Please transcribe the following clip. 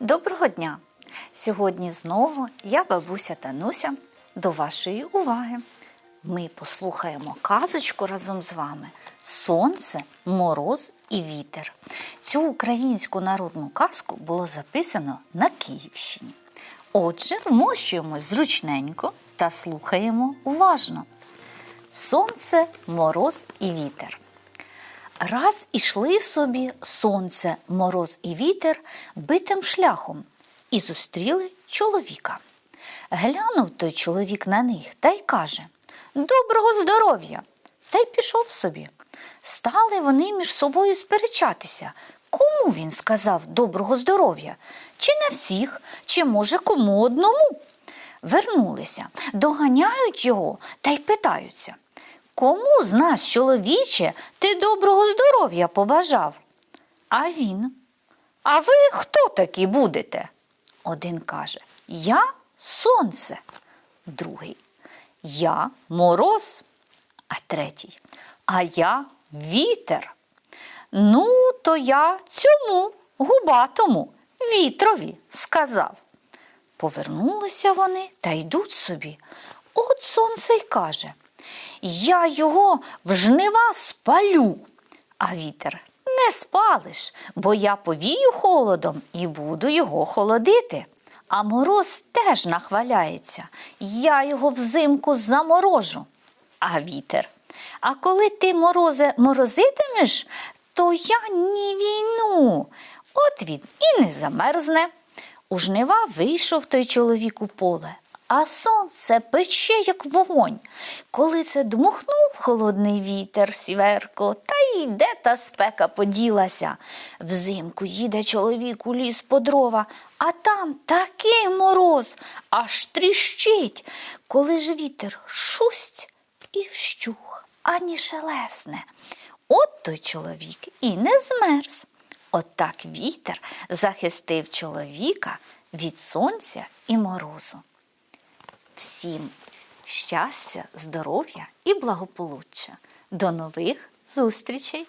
Доброго дня! Сьогодні знову я, бабуся Тануся, до вашої уваги. Ми послухаємо казочку разом з вами Сонце, мороз і вітер. Цю українську народну казку було записано на Київщині. Отже, вмощуємо зручненько та слухаємо уважно. Сонце, мороз і вітер. Раз ішли собі сонце, мороз і вітер битим шляхом і зустріли чоловіка. Глянув той чоловік на них та й каже Доброго здоров'я! Та й пішов собі. Стали вони між собою сперечатися. Кому він сказав доброго здоров'я? Чи не всіх, чи може кому одному? Вернулися, доганяють його та й питаються. Кому з нас, чоловіче, ти доброго здоров'я побажав? А він. А ви хто такі будете? Один каже Я сонце. Другий. Я мороз. А третій. А я вітер. Ну, то я цьому губатому вітрові сказав. Повернулися вони та йдуть собі. От сонце й каже Я його в жнива спалю. А вітер не спалиш, бо я повію холодом і буду його холодити. А мороз теж нахваляється. Я його взимку заморожу. А вітер. А коли ти морозе морозитимеш, то я ні війну. От він і не замерзне. У жнива вийшов той чоловік у поле, а сонце пече, як вогонь. Коли це дмухнув холодний вітер сіверко, та й де та спека поділася. Взимку їде чоловік у ліс по дрова, а там такий мороз, аж тріщить. Коли ж вітер шусть і вщух, ані шелесне. От той чоловік і не змерз. Отак вітер захистив чоловіка від сонця і морозу. Всім щастя, здоров'я і благополуччя. До нових зустрічей!